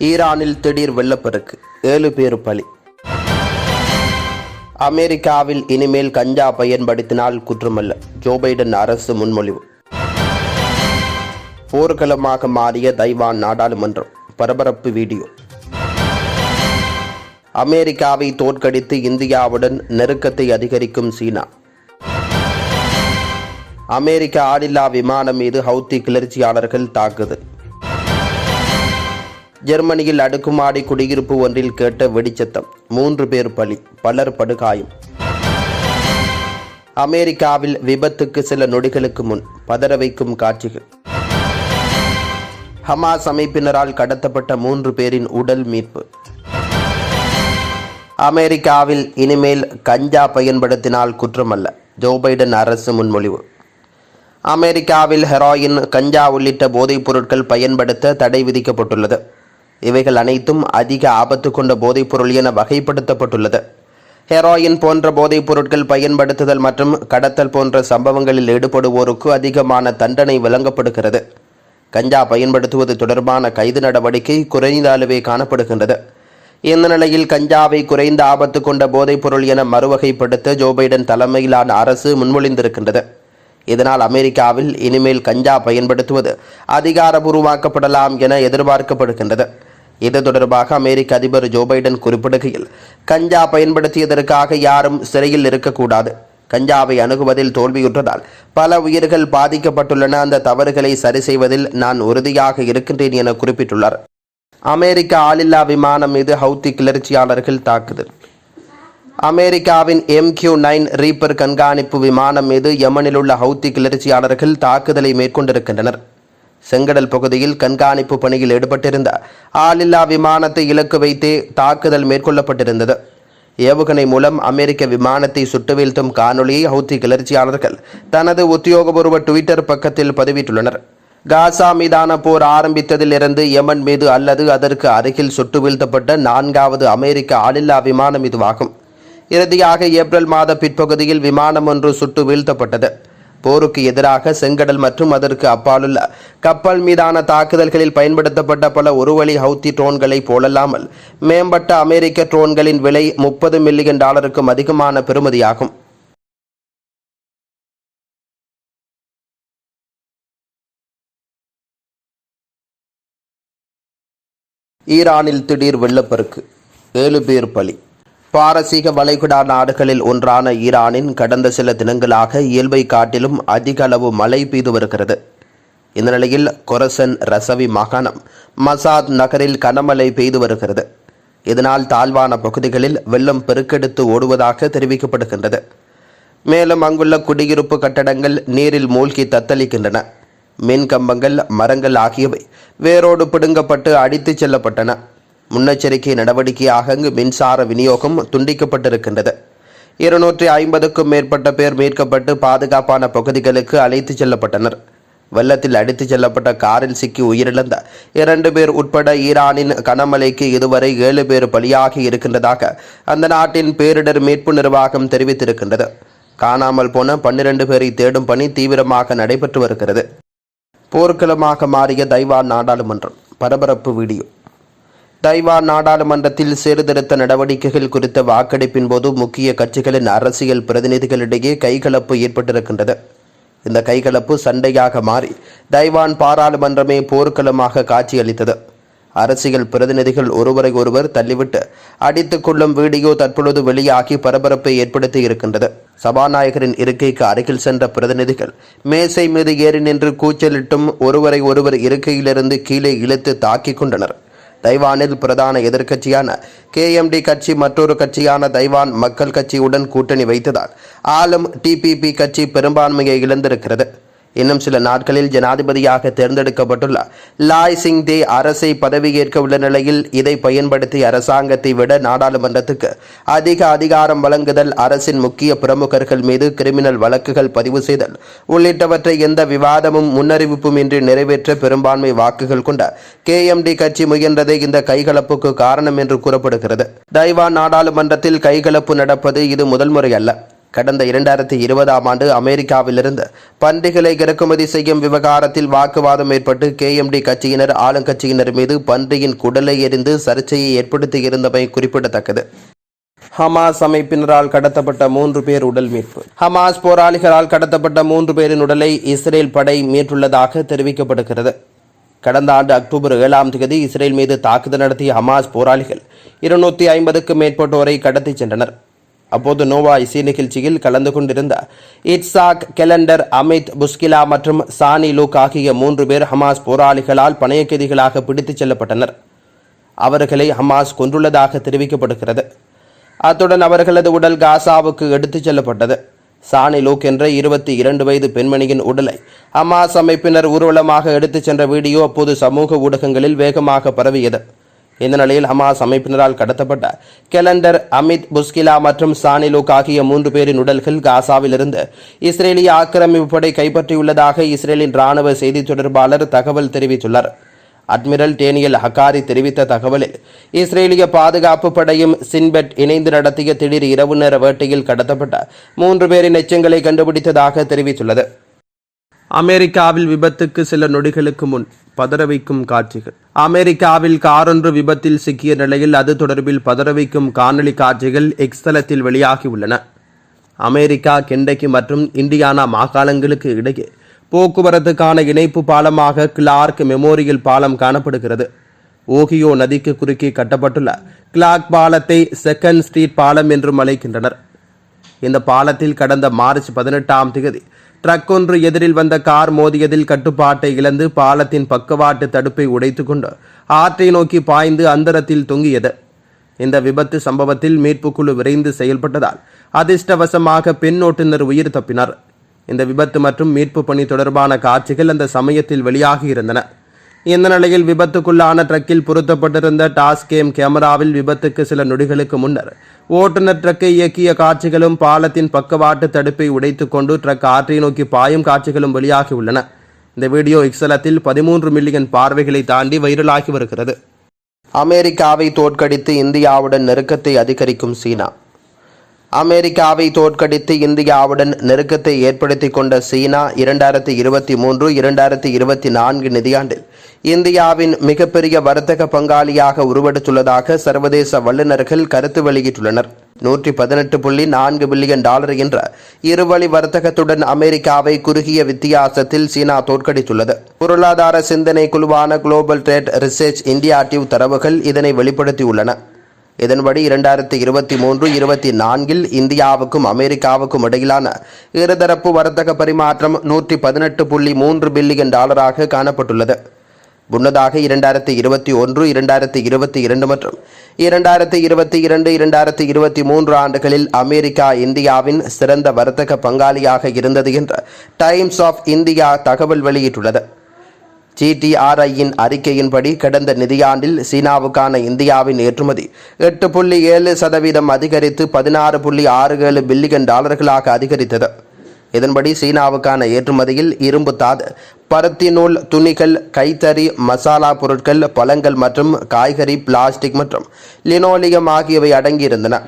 ஈரானில் திடீர் வெள்ளப்பெருக்கு ஏழு பேர் பலி. அமெரிக்காவில் இனிமேல் கஞ்சா பயன்படுத்தினால் குற்றமல்ல ஜோ பைடன் அரசு முன்மொழிவு. போர்க்களமாக மாறிய தைவான் நாடாளுமன்றம் பரபரப்பு வீடியோ. அமெரிக்காவை தோற்கடித்து இந்தியாவுடன் நெருக்கத்தை அதிகரிக்கும் சீனா. அமெரிக்க ஆளில்லா விமானம் மீது ஹவுத்தி கிளர்ச்சியாளர்கள் தாக்குதல். ஜெர்மனியில் அடுக்குமாடி குடியிருப்பு ஒன்றில் கேட்ட வெடிச்சத்தம். மூன்று பேர் பலி பலர் படுகாயம். அமெரிக்காவில் விபத்துக்கு சில நொடிகளுக்கு முன் பதற வைக்கும் காட்சிகள். ஹமாஸ் அமைப்பினரால் கடத்தப்பட்ட மூன்று பேரின் உடல் மீட்பு. அமெரிக்காவில் இனிமேல் கஞ்சா பயன்படுத்தினால் குற்றமல்ல ஜோ பைடன் அரசு முன்மொழிவு. அமெரிக்காவில் ஹெராயின் கஞ்சா உள்ளிட்ட போதைப் பொருட்கள் பயன்படுத்த தடை விதிக்கப்பட்டுள்ளது. இவைகள் அனைத்தும் அதிக ஆபத்து கொண்ட போதைப் பொருள் என வகைப்படுத்தப்பட்டுள்ளது. ஹெராயின் போன்ற போதைப் பொருட்கள் பயன்படுத்துதல் மற்றும் கடத்தல் போன்ற சம்பவங்களில் ஈடுபடுவோருக்கு அதிகமான தண்டனை வழங்கப்படுகிறது. கஞ்சா பயன்படுத்துவது தொடர்பான கைது நடவடிக்கை குறைந்த அளவே காணப்படுகின்றது. இந்த நிலையில் கஞ்சாவை குறைந்த ஆபத்து கொண்ட போதைப் பொருள் என மறுவகைப்படுத்த ஜோ பைடன் தலைமையிலான அரசு முன்மொழிந்திருக்கின்றது. இதனால் அமெரிக்காவில் இனிமேல் கஞ்சா பயன்படுத்துவது அதிகாரபூர்வமாக்கப்படலாம் என எதிர்பார்க்கப்படுகின்றது. இது தொடர்பாக அமெரிக்க அதிபர் ஜோ பைடன் குறிப்பிடுகையில் கஞ்சா பயன்படுத்தியதற்காக யாரும் சிறையில் இருக்கக்கூடாது. கஞ்சாவை அணுகுவதில் தோல்வியுற்றதால் பல உயிர்கள் பாதிக்கப்பட்டுள்ளன. அந்த தவறுகளை சரி செய்வதில் நான் உறுதியாக இருக்கின்றேன் என குறிப்பிட்டுள்ளார். அமெரிக்க ஆளில்லா விமானம் மீது ஹவுத்தி கிளர்ச்சியாளர்கள் தாக்குதல். அமெரிக்காவின் எம் கியூ நைன் ரீப்பர் கண்காணிப்பு விமானம் மீது யமனில் உள்ள ஹவுத்தி கிளர்ச்சியாளர்கள் தாக்குதலை மேற்கொண்டிருக்கின்றனர். செங்கடல் பகுதியில் கண்காணிப்பு பணியில் ஈடுபட்டிருந்த ஆளில்லா விமானத்தை இலக்கு வைத்தே தாக்குதல் மேற்கொள்ளப்பட்டிருந்தது. ஏவுகணை மூலம் அமெரிக்க விமானத்தை சுட்டு வீழ்த்தும் காணொளியை ஹவுத்தி கிளர்ச்சியாளர்கள் தனது உத்தியோகபூர்வ ட்விட்டர் பக்கத்தில் பதிவிட்டுள்ளனர். காசா மீதான போர் ஆரம்பித்ததிலிருந்து யமன் மீது அல்லது அதற்கு அருகில் சுட்டு வீழ்த்தப்பட்ட நான்காவது அமெரிக்க ஆளில்லா விமானம் இதுவாகும். இறுதியாக ஏப்ரல் மாத பிற்பகுதியில் விமானம் ஒன்று சுட்டு வீழ்த்தப்பட்டது போருக்கு எதிராக செங்கடல் மற்றும் அதற்கு அப்பாலுள்ள கப்பல் மீதான தாக்குதல்களில் பயன்படுத்தப்பட்ட பல ஒருவழி ஹவுத்தி ட்ரோன்களைப் போலல்லாமல் மேம்பட்ட அமெரிக்க ட்ரோன்களின் விலை முப்பது மில்லியன் டாலருக்கும் அதிகமான பெறுமதியாகும். ஈரானில் திடீர் வெள்ளப்பெருக்கு. ஏழு பேர் பலி. பாரசீக வளைகுடா நாடுகளில் ஒன்றான ஈரானின் கடந்த சில தினங்களாக இயல்பை காட்டிலும் அதிக அளவு மழை பெய்து வருகிறது. இந்த நிலையில் கொரசன் ரசவி மாகாணம் மசாத் நகரில் கனமழை பெய்து வருகிறது. இதனால் தாழ்வான பகுதிகளில் வெள்ளம் பெருக்கெடுத்து ஓடுவதாக தெரிவிக்கப்படுகின்றது. மேலும் அங்குள்ள குடியிருப்பு கட்டடங்கள் நீரில் மூழ்கி தத்தளிக்கின்றன. மின் கம்பங்கள் மரங்கள் ஆகியவை வேரோடு பிடுங்கப்பட்டு அடித்துச் செல்லப்பட்டன. முன்னெச்சரிக்கை நடவடிக்கையாக அங்கு மின்சார விநியோகம் துண்டிக்கப்பட்டிருக்கின்றது. இருநூற்றி ஐம்பதுக்கும் மேற்பட்ட பேர் மீட்கப்பட்டு பாதுகாப்பான பகுதிகளுக்கு அழைத்துச் செல்லப்பட்டனர். வெள்ளத்தில் அடித்துச் செல்லப்பட்ட காரில் சிக்கி உயிரிழந்த இரண்டு பேர் உட்பட ஈரானின் கனமழைக்கு இதுவரை ஏழு பேர் பலியாகி இருக்கின்றதாக அந்த நாட்டின் பேரிடர் மீட்பு நிர்வாகம் தெரிவித்திருக்கின்றது. காணாமல் போன பன்னிரண்டு பேரை தேடும் பணி தீவிரமாக நடைபெற்று வருகிறது. போர்க்களமாக மாறிய தைவான் நாடாளுமன்றம் பரபரப்பு வீடியோ. தைவான் நாடாளுமன்றத்தில் சீர்திருத்த நடவடிக்கைகள் குறித்த வாக்கெடுப்பின் போது முக்கிய கட்சிகளின் அரசியல் பிரதிநிதிகளிடையே கைகலப்பு ஏற்பட்டிருக்கின்றது. இந்த கைகலப்பு சண்டையாக மாறி தைவான் பாராளுமன்றமே போர்க்களமாக காட்சியளித்தது. அரசியல் பிரதிநிதிகள் ஒருவரை ஒருவர் தள்ளிவிட்டு அடித்துக் கொள்ளும் வீடியோ தற்பொழுது வெளியாகி பரபரப்பை ஏற்படுத்தி இருக்கின்றது. சபாநாயகரின் இருக்கைக்கு அருகில் சென்ற பிரதிநிதிகள் மேசை மீது ஏறி நின்று கூச்சலிட்டும் ஒருவரை ஒருவர் இருக்கையிலிருந்து கீழே இழுத்து தாக்கிக் கொண்டனர். தைவானில் பிரதான எதிர்க்கட்சியான கேஎம்டி கட்சி மற்றொரு கட்சியான தைவான் மக்கள் கட்சியுடன் கூட்டணி வைத்ததால் ஆளும் டிபிபி கட்சி பெரும்பான்மையை இழந்திருக்கிறது. இன்னும் சில நாட்களில் ஜனாதிபதியாக தேர்ந்தெடுக்கப்பட்டுள்ள லாய் சிங் தே அரசை பதவியேற்க உள்ள நிலையில் இதை பயன்படுத்தி அரசாங்கத்தை விட நாடாளுமன்றத்துக்கு அதிக அதிகாரம் வழங்குதல் அரசின் முக்கிய பிரமுகர்கள் மீது கிரிமினல் வழக்குகள் பதிவு செய்தல் உள்ளிட்டவற்றை எந்த விவாதமும் முன்னறிவிப்பும் இன்றி நிறைவேற்ற பெரும்பான்மை வாக்குகள் கொண்ட கேஎம்டி கட்சி முயன்றதே இந்த கைகலப்புக்கு காரணம் என்று கூறப்படுகிறது. தைவான் நாடாளுமன்றத்தில் கைகலப்பு நடப்பது இது முதல் முறை அல்ல கடந்த இரண்டாயிரத்தி இருபதாம் ஆண்டு அமெரிக்காவிலிருந்து பன்றிகளை இறக்குமதி செய்யும் விவகாரத்தில் வாக்குவாதம் ஏற்பட்டு கேஎம்டி கட்சியினர் ஆளுங்கட்சியினர் மீது பன்றியின் குடலை எறிந்து சர்ச்சையை ஏற்படுத்தியிருந்தமை குறிப்பிடத்தக்கது. ஹமாஸ் அமைப்பினரால் கடத்தப்பட்ட மூன்று பேர் உடல் மீட்பு. ஹமாஸ் போராளிகளால் கடத்தப்பட்ட மூன்று பேரின் உடலை இஸ்ரேல் படை மீட்டுள்ளதாக தெரிவிக்கப்படுகிறது. கடந்த ஆண்டு அக்டோபர் ஏழாம் தேதி இஸ்ரேல் மீது தாக்குதல் நடத்திய ஹமாஸ் போராளிகள் இருநூத்தி ஐம்பதுக்கும் மேற்பட்டோரை கடத்திச் சென்றனர். அப்போது நோவா இசை நிகழ்ச்சியில் கலந்து கொண்டிருந்த இட்சாக் கெலண்டர் அமித் புஸ்கிலா மற்றும் சானி லூக் ஆகிய மூன்று பேர் ஹமாஸ் போராளிகளால் பணையக்கைதிகளாக பிடித்துச் செல்லப்பட்டனர். அவர்களை ஹமாஸ் கொன்றுள்ளதாக தெரிவிக்கப்படுகிறது. அத்துடன் அவர்களது உடல் காசாவுக்கு எடுத்துச் செல்லப்பட்டது. சானி லூக் என்ற இருபத்தி இரண்டு வயது பெண்மணியின் உடலை ஹமாஸ் அமைப்பினர் ஊர்வலமாக எடுத்துச் சென்ற வீடியோ அப்போது சமூக ஊடகங்களில் வேகமாக பரவியது. இந்த நிலையில் ஹமாஸ் அமைப்பினரால் கடத்தப்பட்ட கெலண்டர் அமித் புஸ்கிலா மற்றும் சானி லூக் ஆகிய மூன்று பேரின் உடல்கள் காசாவிலிருந்து இஸ்ரேலிய ஆக்கிரமிப்பு படை கைப்பற்றியுள்ளதாக இஸ்ரேலின் ராணுவ செய்தித் தொடர்பாளர் தகவல் தெரிவித்துள்ளார். அட்மிரல் டேனியல் ஹக்காரி தெரிவித்த தகவலில் இஸ்ரேலிய பாதுகாப்பு படையும் சின்பெட் இணைந்து நடத்திய திடீர் இரவு நேர வேட்டையில் கடத்தப்பட்ட மூன்று பேரின் எச்சங்களை கண்டுபிடித்ததாக தெரிவித்துள்ளது. அமெரிக்காவில் விபத்துக்கு சில நொடிகளுக்கு முன் பதற வைக்கும் காட்சிகள். அமெரிக்காவில் காரொன்று விபத்தில் சிக்கிய நிலையில் அது தொடர்பில் பதற வைக்கும் காணொளி காட்சிகள் எக்ஸ்தலத்தில் வெளியாகியுள்ளன. அமெரிக்கா கெண்டகி மற்றும் இண்டியானா மாகாணங்களுக்கு இடையே போக்குவரத்துக்கான இணைப்பு பாலமாக கிளார்க் மெமோரியல் பாலம் காணப்படுகிறது. ஓகியோ நதிக்கு குறுக்கே கட்டப்பட்டுள்ள கிளார்க் பாலத்தை செகண்ட் ஸ்ட்ரீட் பாலம் என்றும் அழைக்கின்றனர். இந்த பாலத்தில் கடந்த மார்ச் பதினெட்டாம் தேதி ட்ரக் ஒன்று எதிரில் வந்த கார் மோதியதில் கட்டுப்பாட்டை இழந்து பாலத்தின் பக்கவாட்டு தடுப்பை உடைத்துக்கொண்டு ஆற்றை நோக்கி பாய்ந்து அந்தரத்தில் தொங்கியது. இந்த விபத்து சம்பவத்தில் மீட்புக்குழு விரைந்து செயல்பட்டதால் அதிர்ஷ்டவசமாக பெண் ஓட்டுநர் உயிர் தப்பினார். இந்த விபத்து மற்றும் மீட்பு பணி தொடர்பான காட்சிகள் அந்த சமயத்தில் வெளியாகி இருந்தன. இந்த நிலையில் விபத்துக்குள்ளான ட்ரக்கில் பொருத்தப்பட்டிருந்த டாஸ்கேம் கேமராவில் விபத்துக்கு சில நொடிகளுக்கு முன்னர் ஓட்டுநர் ட்ரக்கை இயக்கிய காட்சிகளும் பாலத்தின் பக்கவாட்டு தடுப்பை உடைத்துக் கொண்டு ட்ரக் ஆற்றை நோக்கி பாயும் காட்சிகளும் வெளியாகியுள்ளன. இந்த வீடியோ இக்ஸலத்தில் பதிமூன்று மில்லியன் பார்வைகளை தாண்டி வைரலாகி வருகிறது. அமெரிக்காவை தோற்கடித்து இந்தியாவுடன் நெருக்கத்தை அதிகரிக்கும் சீனா. அமெரிக்காவை தோற்கடித்து இந்தியாவுடன் நெருக்கத்தை ஏற்படுத்தி கொண்ட சீனா இரண்டாயிரத்தி இருபத்தி மூன்று இரண்டாயிரத்தி இருபத்தி நான்கு நிதியாண்டில் இந்தியாவின் மிகப்பெரிய வர்த்தக பங்காளியாக உருவெடுத்துள்ளதாக சர்வதேச வல்லுநர்கள் கருத்து வெளியிட்டுள்ளனர். நூற்றி பதினெட்டு புள்ளி நான்கு பில்லியன் டாலர் என்ற இருவழி வர்த்தகத்துடன் அமெரிக்காவை குறுகிய வித்தியாசத்தில் சீனா தோற்கடித்துள்ளது. பொருளாதார சிந்தனை குழுவான குளோபல் ட்ரேட் ரிசர்ச் இந்தியா டிவ் தரவுகள் இதனை வெளிப்படுத்தியுள்ளன. இதன்படி இரண்டாயிரத்தி இருபத்தி மூன்று இருபத்தி நான்கில் இந்தியாவுக்கும் அமெரிக்காவுக்கும் இடையிலான இருதரப்பு வர்த்தக பரிமாற்றம் நூற்றி பதினெட்டு புள்ளி மூன்று பில்லியன் டாலராக காணப்பட்டுள்ளது. முன்னதாக இரண்டாயிரத்தி இருபத்தி ஒன்று இரண்டாயிரத்தி இருபத்தி இரண்டு மற்றும் இரண்டாயிரத்தி இருபத்தி இரண்டு இரண்டாயிரத்தி இருபத்தி மூன்று ஆண்டுகளில் அமெரிக்கா இந்தியாவின் சிறந்த வர்த்தக பங்காளியாக இருந்தது என்று டைம்ஸ் ஆஃப் இந்தியா தகவல் வெளியிட்டுள்ளது. ஜிடிஆர்ஐயின் அறிக்கையின்படி கடந்த நிதியாண்டில் சீனாவுக்கான இந்தியாவின் ஏற்றுமதி எட்டு புள்ளி ஏழு சதவீதம் அதிகரித்து பதினாறு புள்ளி ஆறு ஏழு பில்லியன் டாலர்களாக அதிகரித்தது. இதன்படி சீனாவுக்கான ஏற்றுமதியில் இரும்பு தாது பருத்தி நூல் துணிகள் கைத்தறி மசாலா பொருட்கள் பழங்கள் மற்றும் காய்கறி பிளாஸ்டிக் மற்றும் லினோலியம் ஆகியவை அடங்கியிருந்தன.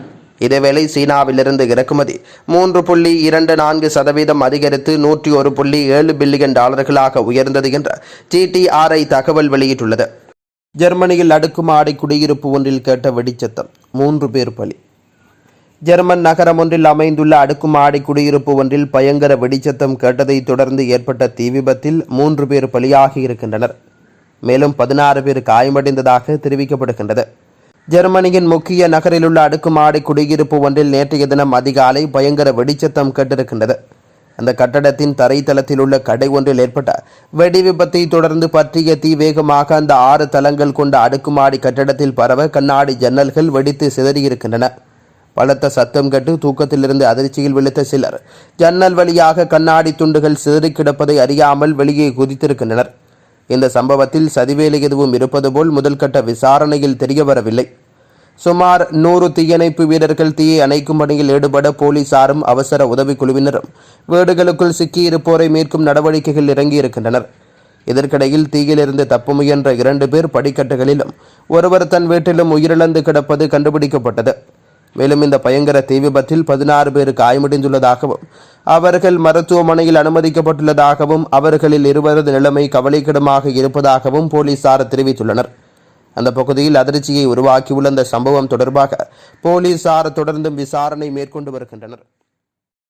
இதேவேளை சீனாவிலிருந்து இறக்குமதி மூன்று புள்ளி இரண்டு நான்கு சதவீதம் அதிகரித்து நூற்றி ஒரு புள்ளி ஏழு பில்லியன் டாலர்களாக உயர்ந்தது என்ற ஜிடிஆர்ஐ தகவல் வெளியிட்டுள்ளது. ஜெர்மனியில் அடுக்குமாடி குடியிருப்பு ஒன்றில் கேட்ட வெடிச்சத்தம் மூன்று பேர் பலி. ஜெர்மன் நகரம் ஒன்றில் அமைந்துள்ள அடுக்குமாடி குடியிருப்பு ஒன்றில் பயங்கர வெடிச்சத்தம் கேட்டதைத் தொடர்ந்து ஏற்பட்ட தீ விபத்தில் மூன்று பேர் பலியாகி இருக்கின்றனர். மேலும் பதினாறு பேர் காயமடைந்ததாக தெரிவிக்கப்படுகின்றது. ஜெர்மனியின் முக்கிய நகரிலுள்ள அடுக்குமாடி குடியிருப்பு ஒன்றில் நேற்றைய தினம் அதிகாலை பயங்கர வெடிச்சத்தம் கேட்டிருக்கின்றது. அந்த கட்டடத்தின் தரைத்தளத்தில் உள்ள கடை ஒன்றில் ஏற்பட்ட வெடி விபத்தை தொடர்ந்து பற்றிய தீ வேகமாக அந்த ஆறு தளங்கள் கொண்ட அடுக்குமாடி கட்டடத்தில் பரவ கண்ணாடி ஜன்னல்கள் வெடித்து சிதறியிருக்கின்றன. பலத்த சத்தம் கேட்டு தூக்கத்திலிருந்து அதிர்ச்சியில் விழுத்த சிலர் ஜன்னல் வழியாக கண்ணாடி துண்டுகள் சிதறி கிடப்பதை அறியாமல் வெளியே குதித்திருக்கின்றனர். இந்த சம்பவத்தில் சதிவேலை எதுவும் இருப்பது போல் முதல்கட்ட விசாரணையில் தெரியவரவில்லை சுமார் நூறு தீயணைப்பு வீரர்கள் தீயை அணைக்கும் பணியில் ஈடுபட போலீசாரும் அவசர உதவிக்குழுவினரும் வீடுகளுக்குள் சிக்கியிருப்போரை மீட்கும் நடவடிக்கைகள் இறங்கியிருக்கின்றனர். இதற்கிடையில் தீயிலிருந்து தப்ப முயன்ற இரண்டு பேர் படிக்கட்டுகளிலும் ஒருவர் தன் வீட்டிலும் உயிரிழந்து கிடப்பது கண்டுபிடிக்கப்பட்டது. மேலும் இந்த பயங்கர தீ விபத்தில் பதினாறு பேர் காயமடைந்துள்ளதாகவும் அவர்கள் மருத்துவமனையில் அனுமதிக்கப்பட்டுள்ளதாகவும் அவர்களில் இருவரது நிலைமை கவலைக்கிடமாக இருப்பதாகவும் போலீசார் தெரிவித்துள்ளனர். அந்த பகுதியில் அதிர்ச்சியை உருவாக்கியுள்ள இந்த சம்பவம் தொடர்பாக போலீசார் தொடர்ந்தும் விசாரணை மேற்கொண்டு வருகின்றனர்.